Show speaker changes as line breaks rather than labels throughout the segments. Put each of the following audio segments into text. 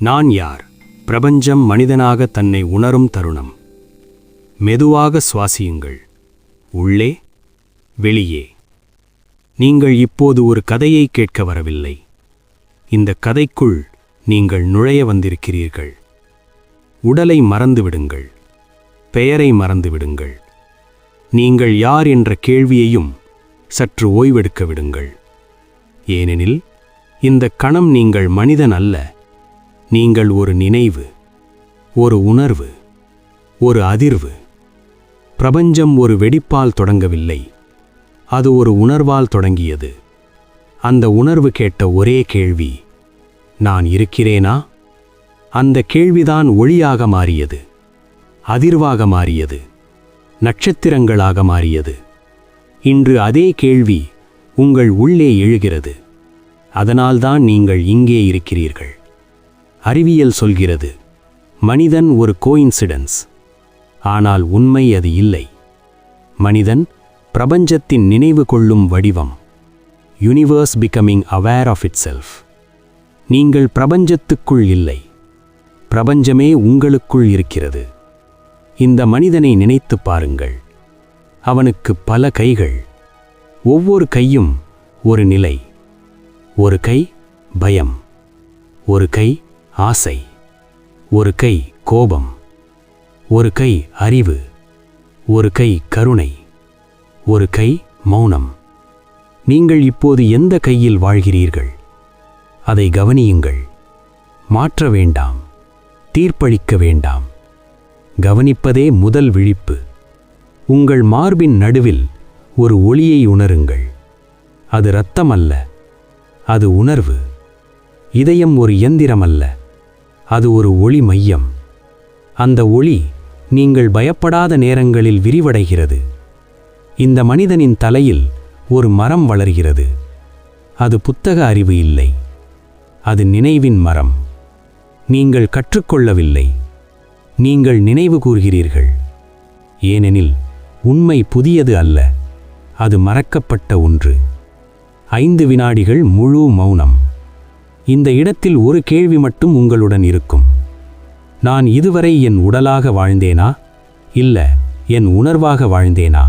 நான் யார்? பிரபஞ்சம் மனிதனாக தன்னை உணரும் தருணம். மெதுவாக சுவாசியுங்கள். உள்ளே வெளியே. நீங்கள் இப்போது ஒரு கதையை கேட்க வரவில்லை. இந்த கதைக்குள் நீங்கள் நுழைய வந்திருக்கிறீர்கள். உடலை மறந்துவிடுங்கள். பெயரை மறந்துவிடுங்கள். நீங்கள் யார் என்ற கேள்வியையும் சற்று ஓய்வெடுக்க விடுங்கள். ஏனெனில் இந்த கணம் நீங்கள் மனிதன் அல்ல. நீங்கள் ஒரு நினைவு ஒரு உணர்வு ஒரு அதிர்வு. பிரபஞ்சம் ஒரு வெடிப்பால் தொடங்கவில்லை. அது ஒரு உணர்வால் தொடங்கியது. அந்த உணர்வு கேட்ட ஒரே கேள்வி நான் இருக்கிறேனா? அந்த கேள்விதான் ஒளியாக மாறியது அதிர்வாக மாறியது நட்சத்திரங்களாக மாறியது. இன்று அதே கேள்வி உங்கள் உள்ளே எழுகிறது. அதனால்தான் நீங்கள் இங்கே இருக்கிறீர்கள். அறிவியல் சொல்கிறது மனிதன் ஒரு கோயின்சிடன்ஸ் ஆனால் உண்மை அது இல்லை. மனிதன் பிரபஞ்சத்தின் நினைவு கொள்ளும் வடிவம் universe becoming aware of itself நீங்கள் பிரபஞ்சத்துக்குள் இல்லை பிரபஞ்சமே உங்களுக்குள் இருக்கிறது. இந்த மனிதனை நினைத்துப் பாருங்கள். அவனுக்கு பல கைகள் ஒவ்வொரு கையும் ஒரு நிலை ஒரு கை பயம் ஒரு கை ஆசை. ஒரு கை கோபம். ஒரு கை அறிவு. ஒரு கை கருணை. ஒரு கை மௌனம். நீங்கள் இப்போது எந்த கையில் வாழ்கிறீர்கள்? அதை கவனியுங்கள். மாற்ற வேண்டாம். தீர்ப்பளிக்க வேண்டாம். கவனிப்பதே முதல் விழிப்பு. உங்கள் மார்பின் நடுவில் ஒரு ஒளியை உணருங்கள். அது இரத்தம் அல்ல அது உணர்வு. இதயம் ஒரு இயந்திரம் அல்ல அது ஒரு ஒளி மையம். அந்த ஒளி நீங்கள் பயப்படாத நேரங்களில் விரிவடைகிறது. இந்த மனிதனின் தலையில் ஒரு மரம் வளர்கிறது. அது புத்தக அறிவு இல்லை. அது நினைவின் மரம். நீங்கள் கற்றுக்கொள்ளவில்லை. நீங்கள் நினைவு கூர்கிறீர்கள் ஏனெனில் உண்மை புதியது அல்ல. அது மறக்கப்பட்ட ஒன்று. ஐந்து வினாடிகள் முழு மௌனம். இந்த இடத்தில் ஒரு கேள்வி மட்டும் உங்களுடன் இருக்கும். நான் இதுவரை என் உடலாக வாழ்ந்தேனா? இல்ல என் உணர்வாக வாழ்ந்தேனா?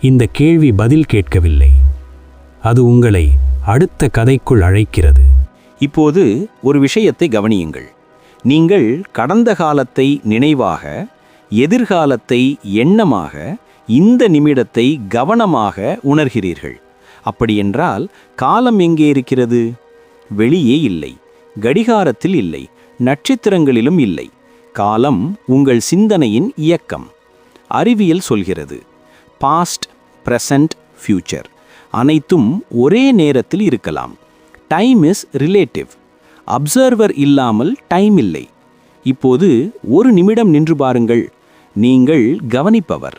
இந்த கேள்வி பதில் கேட்கவில்லை. அது உங்களை அடுத்த கதைக்குள் அழைக்கிறது.
இப்போது ஒரு விஷயத்தை கவனியுங்கள். நீங்கள் கடந்த காலத்தை நினைவாக எதிர்காலத்தை எண்ணமாக இந்த நிமிடத்தை கவனமாக உணர்கிறீர்கள். அப்படியென்றால் காலம் எங்கே இருக்கிறது? வெளியே இல்லை கடிகாரத்தில் இல்லை நட்சத்திரங்களிலும் இல்லை. காலம் உங்கள் சிந்தனையின் இயக்கம். அறிவியல் சொல்கிறது பாஸ்ட் ப்ரெசண்ட் ஃபியூச்சர் அனைத்தும் ஒரே நேரத்தில் இருக்கலாம். டைம் இஸ் ரிலேட்டிவ் அப்சர்வர் இல்லாமல் டைம் இல்லை. இப்போது ஒரு நிமிடம் நின்று பாருங்கள். நீங்கள் கவனிப்பவர்.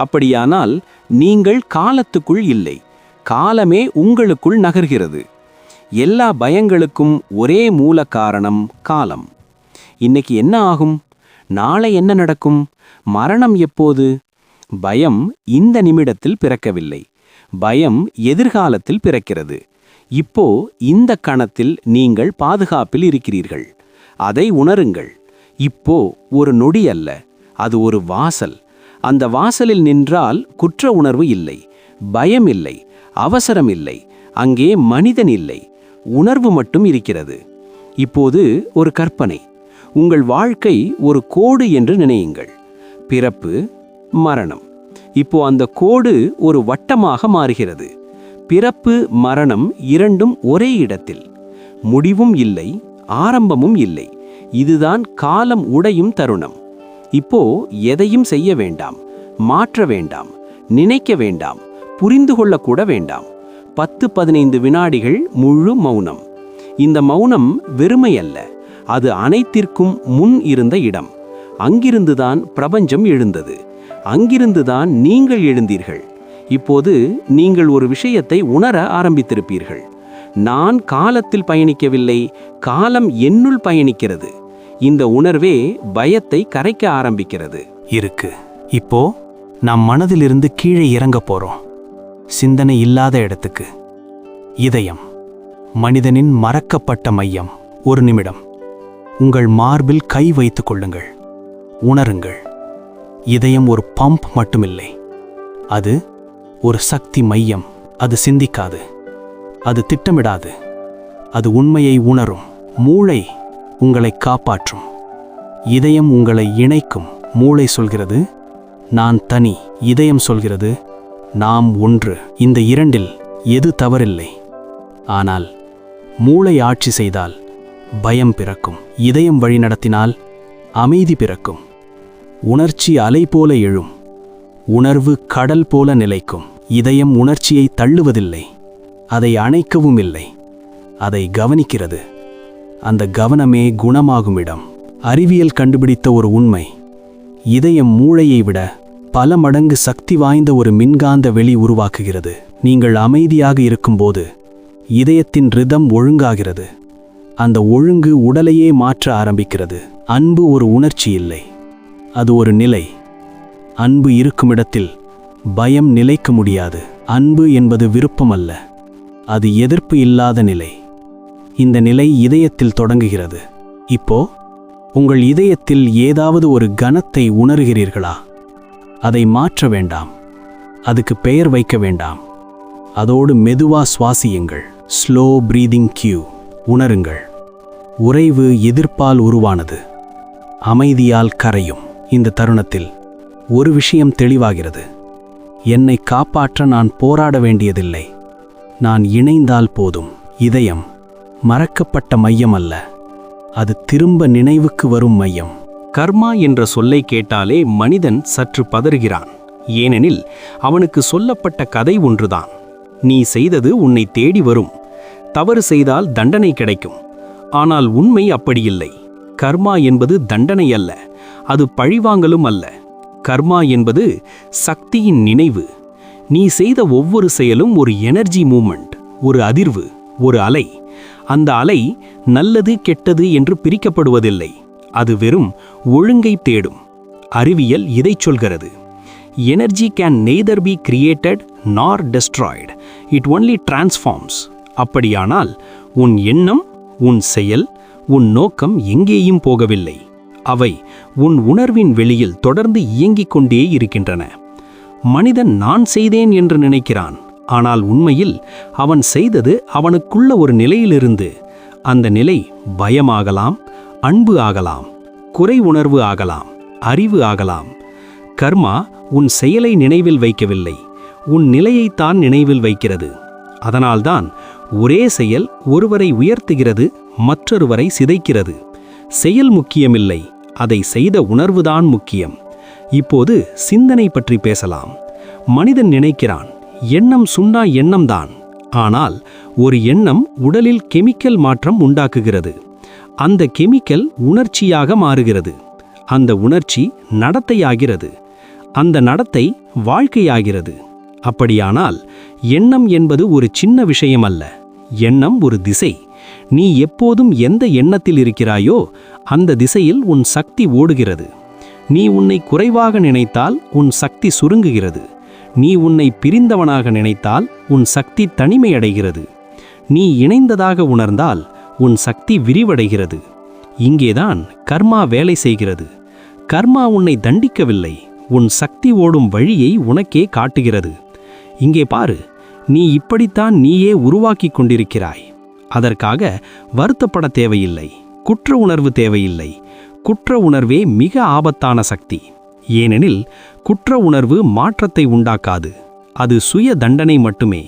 அப்படியானால் நீங்கள் காலத்துக்குள் இல்லை. காலமே உங்களுக்குள் நகர்கிறது. எல்லா பயங்களுக்கும் ஒரே மூல காரணம் காலம். இன்னைக்கு என்ன ஆகும்? நாளை என்ன நடக்கும்? மரணம் எப்போது? பயம் இந்த நிமிடத்தில் பிறக்கவில்லை. பயம் எதிர்காலத்தில் பிறக்கிறது. இப்போ இந்த கணத்தில் நீங்கள் பாதுகாப்பில் இருக்கிறீர்கள். அதை உணருங்கள். இப்போ ஒரு நொடி அல்ல அது ஒரு வாசல். அந்த வாசலில் நின்றால் குற்ற உணர்வு இல்லை. பயம் இல்லை அவசரம் இல்லை. அங்கே மனிதன் இல்லை. உணர்வு மட்டும் இருக்கிறது. இப்போது ஒரு கற்பனை. உங்கள் வாழ்க்கை ஒரு கோடு என்று நினையுங்கள். பிறப்பு மரணம். இப்போ அந்த கோடு ஒரு வட்டமாக மாறுகிறது. பிறப்பு மரணம் இரண்டும் ஒரே இடத்தில். முடிவும் இல்லை ஆரம்பமும் இல்லை. இதுதான் காலம் உடையும் தருணம். இப்போ எதையும் செய்ய வேண்டாம் மாற்ற வேண்டாம் நினைக்க வேண்டாம் புரிந்து கொள்ளக்கூட வேண்டாம். பத்து பதினைந்து வினாடிகள் முழு மௌனம். இந்த மௌனம் வெறுமை அல்ல அது அனைத்திற்கும் முன் இருந்த இடம். அங்கிருந்துதான் பிரபஞ்சம் எழுந்தது. அங்கிருந்துதான் நீங்கள் எழுந்தீர்கள். இப்போது நீங்கள் ஒரு விஷயத்தை உணர ஆரம்பித்திருப்பீர்கள். நான் காலத்தில் பயணிக்கவில்லை காலம் என்னுள் பயணிக்கிறது. இந்த உணர்வே பயத்தை கரைக்க ஆரம்பிக்கிறது.
இருக்கு. இப்போ நம் மனதிலிருந்து கீழே இறங்க போறோம். சிந்தனை இல்லாத இடத்துக்கு. இதயம் மனிதனின் மறக்கப்பட்ட மையம். ஒரு நிமிடம். உங்கள் மார்பில் கை வைத்துக் கொள்ளுங்கள். உணருங்கள். இதயம் ஒரு பம்ப் மட்டுமில்லை. அது ஒரு சக்தி மையம். அது சிந்திக்காது. அது திட்டமிடாது. அது உண்மையை உணரும். மூளை உங்களை காப்பாற்றும். இதயம் உங்களை இணைக்கும். மூளை சொல்கிறது நான் தனி. இதயம் சொல்கிறது நாம் ஒன்று. இந்த இரண்டில் எது தவறில்லை? ஆனால் மூளை ஆட்சி செய்தால் பயம் பிறக்கும். இதயம் வழிநடத்தினால் அமைதி பிறக்கும். உணர்ச்சி அலை போல எழும். உணர்வு கடல் போல நிலைக்கும். இதயம் உணர்ச்சியை தள்ளுவதில்லை. அதை அணைக்கவும் இல்லை. அதை கவனிக்கிறது. அந்த கவனமே குணமாகும் இடம். அறிவியல் கண்டுபிடித்த ஒரு உண்மை. இதயம் மூளையை விட பல மடங்கு சக்தி வாய்ந்த ஒரு மின்காந்த வெளி உருவாக்குகிறது. நீங்கள் அமைதியாக இருக்கும்போது இதயத்தின் ரிதம் ஒழுங்காகிறது. அந்த ஒழுங்கு உடலையே மாற்ற ஆரம்பிக்கிறது. அன்பு ஒரு உணர்ச்சி இல்லை. அது ஒரு நிலை. அன்பு இருக்குமிடத்தில் பயம் நிலைக்க முடியாது. அன்பு என்பது விருப்பம் அல்ல அது எதிர்ப்பு இல்லாத நிலை. இந்த நிலை இதயத்தில் தொடங்குகிறது. இப்போ உங்கள் இதயத்தில் ஏதாவது ஒரு கனத்தை உணர்கிறீர்களா? அதை மாற்ற வேண்டாம். அதுக்கு பெயர் வைக்க வேண்டாம். அதோடு மெதுவா சுவாசியுங்கள். ஸ்லோ பிரீதிங் கியூ உணருங்கள். உறைவு எதிர்ப்பால் உருவானது. அமைதியால் கரையும். இந்த தருணத்தில் ஒரு விஷயம் தெளிவாகிறது. என்னை காப்பாற்ற நான் போராட வேண்டியதில்லை. நான் இணைந்தால் போதும். இதயம் மறக்கப்பட்ட மையம் அல்ல. அது திரும்ப நினைவுக்கு வரும் மையம்.
கர்மா என்ற சொல்லை கேட்டாலே மனிதன் சற்று பதறுகிறான். ஏனெனில் அவனுக்கு சொல்லப்பட்ட கதை ஒன்றுதான். நீ செய்தது உன்னை தேடி வரும். தவறு செய்தால் தண்டனை கிடைக்கும். ஆனால் உண்மை அப்படியில்லை. கர்மா என்பது தண்டனை அல்ல அது பழிவாங்கலும் அல்ல. கர்மா என்பது சக்தியின் நினைவு. நீ செய்த ஒவ்வொரு செயலும் ஒரு எனர்ஜி மூமெண்ட் ஒரு அதிர்வு ஒரு அலை. அந்த அலை நல்லது கெட்டது என்று பிரிக்கப்படுவதில்லை. அது வெறும் ஒழுங்கை தேடும். அறிவியல் இதைச் சொல்கிறது. Energy can neither be created nor destroyed it only transforms அப்படியானால் உன் எண்ணம் உன் செயல் உன் நோக்கம் எங்கேயும் போகவில்லை. அவை உன் உணர்வின் வெளியில் தொடர்ந்து இயங்கிக் கொண்டே இருக்கின்றன. மனிதன் நான் செய்தேன் என்று நினைக்கிறான். ஆனால் உண்மையில் அவன் செய்தது அவனுக்குள்ள ஒரு நிலையிலிருந்து அந்த நிலை பயமாகலாம் அன்பு ஆகலாம் குறை உணர்வு ஆகலாம் அறிவு ஆகலாம். கர்மா உன் செயலை நினைவில் வைக்கவில்லை உன் நிலையைத்தான் நினைவில் வைக்கிறது. அதனால்தான் ஒரே செயல் ஒருவரை உயர்த்துகிறது மற்றொருவரை சிதைக்கிறது. செயல் முக்கியமில்லை அதை செய்த உணர்வுதான் முக்கியம். இப்போது சிந்தனை பற்றி பேசலாம். மனிதன் நினைக்கிறான் எண்ணம் சுண்ணா எண்ணம்தான். ஆனால் ஒரு எண்ணம் உடலில் கெமிக்கல் மாற்றம் உண்டாக்குகிறது. அந்த கெமிக்கல் உணர்ச்சியாக மாறுகிறது. அந்த உணர்ச்சி நடத்தையாகிறது. அந்த நடத்தை வாழ்க்கையாகிறது. அப்படியானால் எண்ணம் என்பது ஒரு சின்ன விஷயம் அல்ல எண்ணம் ஒரு திசை. நீ எப்போதும் எந்த எண்ணத்தில் இருக்கிறாயோ அந்த திசையில் உன் சக்தி ஓடுகிறது. நீ உன்னை குறைவாக நினைத்தால் உன் சக்தி சுருங்குகிறது. நீ உன்னை பிரிந்தவனாக நினைத்தால் உன் சக்தி தனிமையடைகிறது. நீ இணைந்ததாக உணர்ந்தால் உன் சக்தி விரிவடைகிறது. இங்கேதான் கர்மா வேலை செய்கிறது. கர்மா உன்னை தண்டிக்கவில்லை. உன் சக்தி ஓடும் வழியை உனக்கே காட்டுகிறது. இங்கே பாரு நீ இப்படித்தான் நீயே உருவாக்கி கொண்டிருக்கிறாய். அதற்காக வருத்தப்பட தேவையில்லை. குற்ற உணர்வு தேவையில்லை. குற்ற உணர்வே மிக ஆபத்தான சக்தி. ஏனெனில் குற்ற உணர்வு மாற்றத்தை உண்டாக்காது. அது சுய தண்டனை மட்டுமே.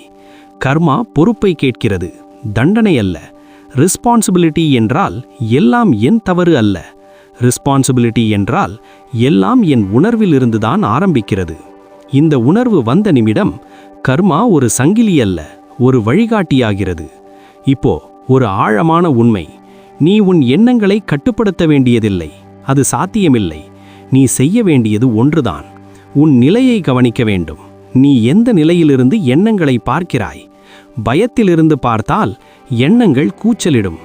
கர்மா பொறுப்பை கேட்கிறது. தண்டனை அல்ல. ரெஸ்பான்சிபிலிட்டி என்றால் எல்லாம் என் தவறு அல்ல. ரெஸ்பான்சிபிலிட்டி என்றால் எல்லாம் என் உணர்விலிருந்துதான் ஆரம்பிக்கிறது. இந்த உணர்வு வந்த நிமிடம் கர்மா ஒரு சங்கிலி அல்ல ஒரு வழிகாட்டியாகிறது. இப்போ ஒரு ஆழமான உண்மை நீ உன் எண்ணங்களை கட்டுப்படுத்த வேண்டியதில்லை அது சாத்தியமில்லை நீ செய்ய வேண்டியது ஒன்றுதான். உன் நிலையை கவனிக்க வேண்டும் நீ எந்த நிலையிலிருந்து எண்ணங்களை பார்க்கிறாய் பயத்திலிருந்து பார்த்தால் எண்ணங்கள் கூச்சலிடும்.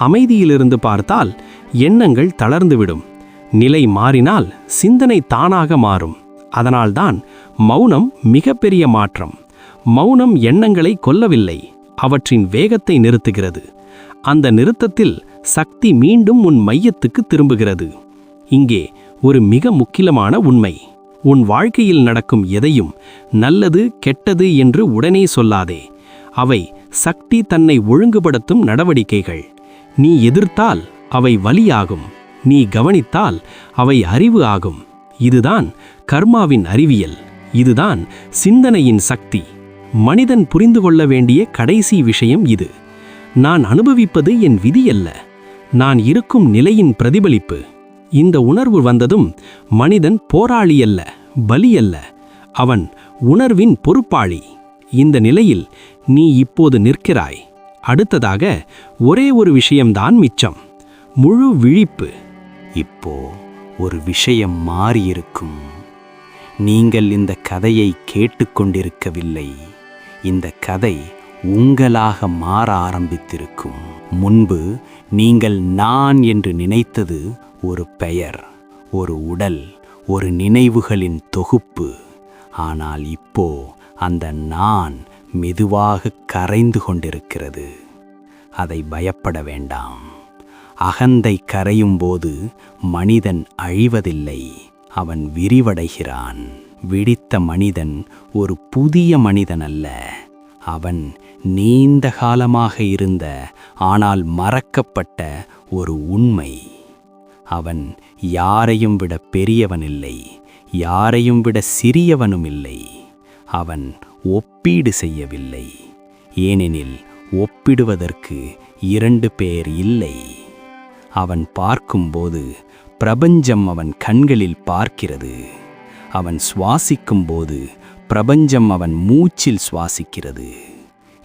அமைதியிலிருந்து பார்த்தால் எண்ணங்கள் தளர்ந்துவிடும். நிலை மாறினால் சிந்தனை தானாக மாறும். அதனால்தான் மௌனம் மிகப்பெரிய மாற்றம். மௌனம் எண்ணங்களை கொல்லவில்லை அவற்றின் வேகத்தை நிறுத்துகிறது. அந்த நிறுத்தத்தில் சக்தி மீண்டும் உன் மையத்துக்கு திரும்புகிறது. இங்கே ஒரு மிக முக்கியமான உண்மை. உன் வாழ்க்கையில் நடக்கும் எதையும் நல்லது கெட்டது என்று உடனே சொல்லாதே. அவை சக்தி தன்னை ஒழுங்குபடுத்தும் நடவடிக்கைகள். நீ எதிர்த்தால் அவை வலியாகும். நீ கவனித்தால் அவை அறிவு ஆகும். இதுதான் கர்மாவின் அறிவியல். இதுதான் சிந்தனையின் சக்தி. மனிதன் புரிந்து கொள்ள வேண்டிய கடைசி விஷயம் இது. நான் அனுபவிப்பது என் விதி அல்ல நான் இருக்கும் நிலையின் பிரதிபலிப்பு. இந்த உணர்வு வந்ததும் மனிதன் போராளி அல்ல பலி அல்ல அவன் உணர்வின் பொறுப்பாளி. இந்த நிலையில் நீ இப்போது நிற்கிறாய். அடுத்ததாக ஒரே ஒரு விஷயம்தான் மிச்சம். முழு விழிப்பு.
இப்போ ஒரு விஷயம் மாறியிருக்கும். நீங்கள் இந்த கதையை கேட்டுக்கொண்டிருக்கவில்லை. இந்த கதை உங்களாக மாற ஆரம்பித்திருக்கும். முன்பு நீங்கள் நான் என்று நினைத்தது ஒரு பெயர் ஒரு உடல் ஒரு நினைவுகளின் தொகுப்பு. ஆனால் இப்போ அந்த நான் மெதுவாக கரைந்து கொண்டிருக்கிறது. அதை பயப்பட வேண்டாம். அகந்தை கரையும் போது மனிதன் அழிவதில்லை. அவன் விரிவடைகிறான். விடித்த மனிதன் ஒரு புதிய மனிதன் அல்ல அவன் நீண்ட காலமாக இருந்த ஆனால் மறக்கப்பட்ட ஒரு உண்மை. அவன் யாரையும் விட பெரியவனில்லை யாரையும் விட சிறியவனும் இல்லை. அவன் ஒப்பீடு செய்யவில்லை. ஏனெனில் ஒப்பிடுவதற்கு இரண்டு பேர் இல்லை. அவன் பார்க்கும்போது பிரபஞ்சம் அவன் கண்களில் பார்க்கிறது. அவன் சுவாசிக்கும்போது பிரபஞ்சம் அவன் மூச்சில் சுவாசிக்கிறது.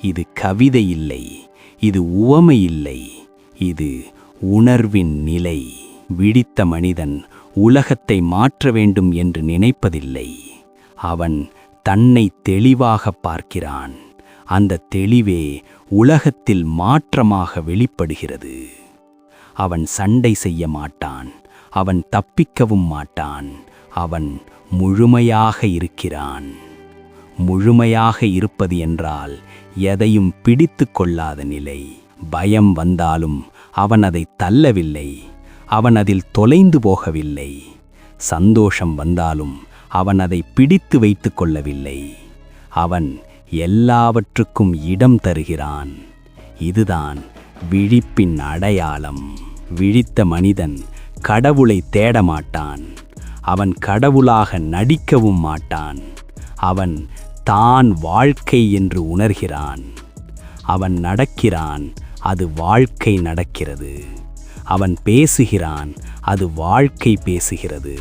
இது கவிதை இல்லை இது உவமை இல்லை இது உணர்வின் நிலை. விழித்த மனிதன் உலகத்தை மாற்ற வேண்டும் என்று நினைப்பதில்லை. அவன் தன்னை தெளிவாக பார்க்கிறான். அந்த தெளிவே உலகத்தில் மாற்றமாக வெளிப்படுகிறது. அவன் சண்டை செய்ய மாட்டான். அவன் தப்பிக்கவும் மாட்டான். அவன் முழுமையாக இருக்கிறான். முழுமையாக இருப்பது என்றால் எதையும் பிடித்து கொள்ளாத நிலை. பயம் வந்தாலும் அவன் அதை தள்ளவில்லை. அவன் அதில் தொலைந்து போகவில்லை. சந்தோஷம் வந்தாலும் அவன் அதை பிடித்து வைத்து கொள்ளவில்லை. அவன் எல்லாவற்றுக்கும் இடம் தருகிறான். இதுதான் விழிப்பின் அடையாளம். விழித்த மனிதன் கடவுளை தேடமாட்டான். அவன் கடவுளாக நடிக்கவும் மாட்டான். அவன் தான் வாழ்க்கை என்று உணர்கிறான். அவன் நடக்கிறான் அது வாழ்க்கை நடக்கிறது. அவன் பேசுகிறான் அது வாழ்க்கை பேசுகிறது.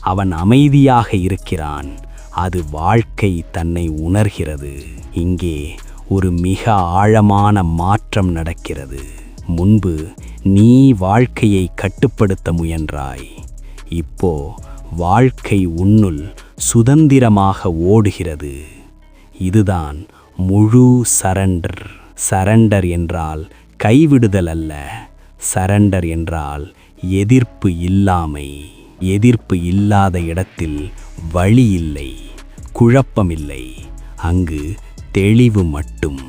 அவன் அமைதியாக இருக்கிறான். அது வாழ்க்கை தன்னை உணர்கிறது. இங்கே ஒரு மிக ஆழமான மாற்றம் நடக்கிறது. முன்பு நீ வாழ்க்கையை கட்டுப்படுத்த முயன்றாய். இப்போ வாழ்க்கை உன்னுள் சுதந்திரமாக ஓடுகிறது. இதுதான் முழு சரண்டர். சரண்டர் என்றால் கைவிடுதல் அல்ல. சரண்டர் என்றால் எதிர்ப்பு இல்லாமை. எதிர்ப்பு இல்லாத இடத்தில் வழி இல்லை குழப்பமில்லை. அங்கு தெளிவு மட்டும்.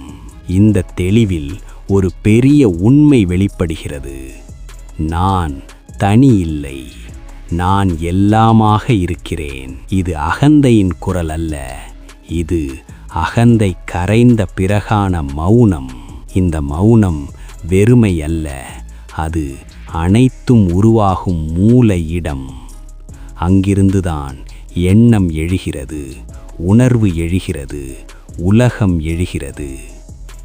இந்த தெளிவில் ஒரு பெரிய உண்மை வெளிப்படுகிறது. நான் தனி இல்லை. நான் எல்லாமாக இருக்கிறேன். இது அகந்தையின் குரல் அல்ல. இது அகந்தை கரைந்த பிறகான மௌனம். இந்த மௌனம் வெறுமை அல்ல. அது அனைத்தும் உருவாகும் மூல இடம். அங்கிருந்துதான் எண்ணம் எழுகிறது உணர்வு எழுகிறது உலகம் எழுகிறது.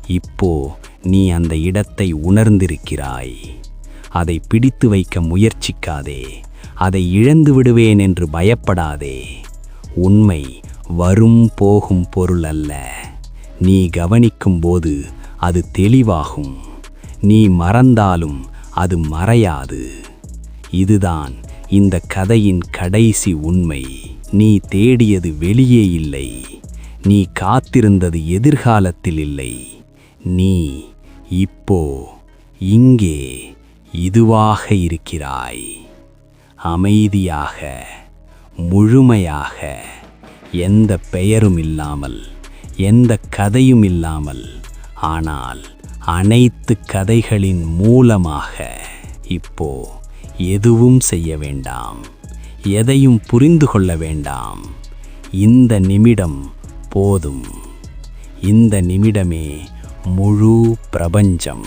இப்போ நீ அந்த இடத்தை உணர்ந்திருக்கிறாய். அதை பிடித்து வைக்க முயற்சிக்காதே அதை இழந்து விடுவேன் என்று பயப்படாதே. உண்மை வரும் போகும் பொருள் அல்ல. நீ கவனிக்கும்போது அது தெளிவாகும். நீ மறந்தாலும் அது மறையாது. இதுதான் இந்த கதையின் கடைசி உண்மை. நீ தேடியது வெளியே இல்லை. நீ காத்திருந்தது எதிர்காலத்தில் இல்லை. நீ இப்போ இங்கே இதுவாக இருக்கிறாய். அமைதியாக முழுமையாக எந்த பெயரும் இல்லாமல் எந்த கதையும் இல்லாமல் ஆனால்
அனைத்து கதைகளின் மூலமாக இப்போ எதுவும் செய்ய வேண்டாம். எதையும் புரிந்து கொள்ள வேண்டாம். இந்த நிமிடம் போதும். இந்த நிமிடமே முழு பிரபஞ்சம்.